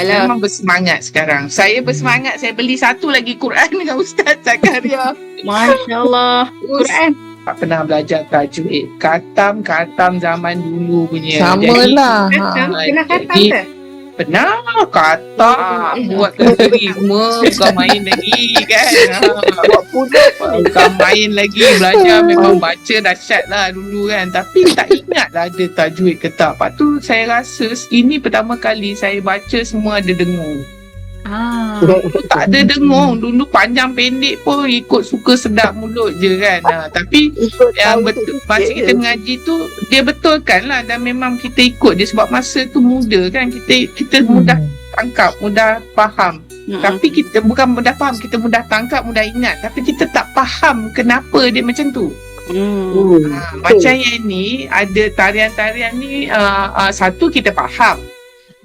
Hello. Memang bersemangat sekarang. Saya bersemangat, saya beli satu lagi Quran dengan Ustaz Zakaria. Masya Allah. Quran. Tak pernah belajar tajwid. Katam, katam zaman dulu punya. Sama Jadi, lah. Ha. Kena jadi- ke? Pernah katam. Eh, Buat kenduri semua. Bukan main lagi kan. Buat pulut. Bukan main lagi. Belajar memang baca dahsyat lah dulu kan. Tapi tak ingat lah ada tajwid ke tak. Lepas tu saya rasa ini pertama kali saya baca semua ada dengung. Ah. tak ada dengung dulu panjang pendek pun ikut suka sedap mulut je kan. Ha, tapi Ikut yang betul masa kita mengaji tu dia betulkan lah dan memang kita ikut dia sebab masa tu muda kan kita kita mudah tangkap mudah faham. Mm-mm. tapi kita bukan mudah faham kita mudah tangkap mudah ingat. Tapi kita tak faham kenapa dia macam tu. Hmm. Hmm. ha, macam yang ni ada tarian-tarian ni uh, uh, satu kita faham.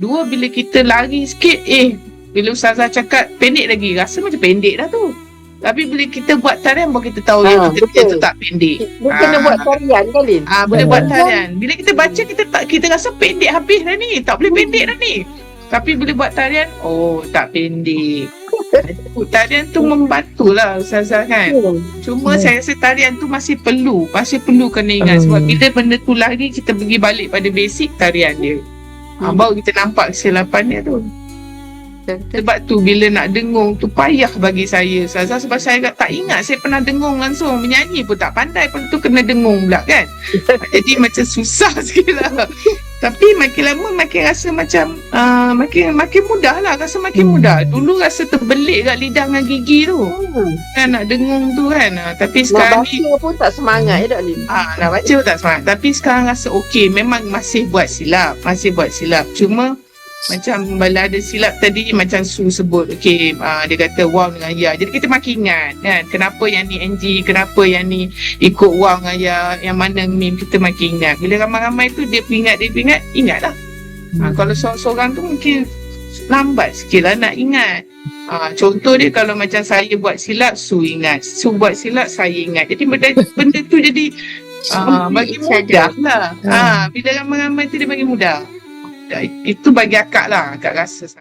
Dua bila kita lari sikit eh bila Ustazah cakap pendek lagi rasa macam pendek dah tu tapi bila kita buat tarian baru kita tahu Ha, yang kita punya betul. tu tak pendek Dia kena Ah. buat tarian kan Lin? Ah boleh Ya. buat tarian. Bila kita baca kita tak kita rasa pendek habis dah ni. Tak boleh pendek dah ni. Tapi bila buat tarian, oh tak pendek. tarian tu membantulah Ustazah kan. Cuma Hmm. saya rasa tarian tu masih perlu, masih perlu kena ingat sebab Hmm. bila benda tu lari kita pergi balik pada basic tarian dia. Ha, baru kita nampak kesilapan dia tu. Betul. Sebab tu bila nak dengung tu payah bagi saya Ustazah sebab saya agak tak ingat saya pernah dengung langsung menyanyi pun tak pandai pun tu kena dengung pula kan. Jadi macam susah sikit lah. Tapi makin lama makin rasa macam uh, makin makin mudah lah rasa makin Hmm. mudah. Dulu rasa terbelik kat lidah dengan gigi tu. Hmm. Kan nak dengung tu kan. Ah, tapi Nak sekarang ni pun tak semangat ya tak Lin? Ah, nak baca pun tak semangat. Tapi sekarang rasa okey. Memang masih buat silap. Masih buat silap. Cuma macam bila ada silap tadi macam Su sebut okey ah, dia kata wow dengan ya jadi kita makin ingat kan kenapa yang ni NG kenapa yang ni ikut wow dengan ya yang mana meme kita makin ingat. Bila ramai-ramai tu dia ingat dia ingat ingatlah. Ha, kalau seorang-seorang tu mungkin lambat sikit lah nak ingat. Ha, contoh dia kalau macam saya buat silap Su ingat. Su buat silap saya ingat. Jadi benda, benda tu jadi ah, bagi mudah lah ha, bila ramai-ramai tu dia bagi mudah itu bagi akak lah akak rasa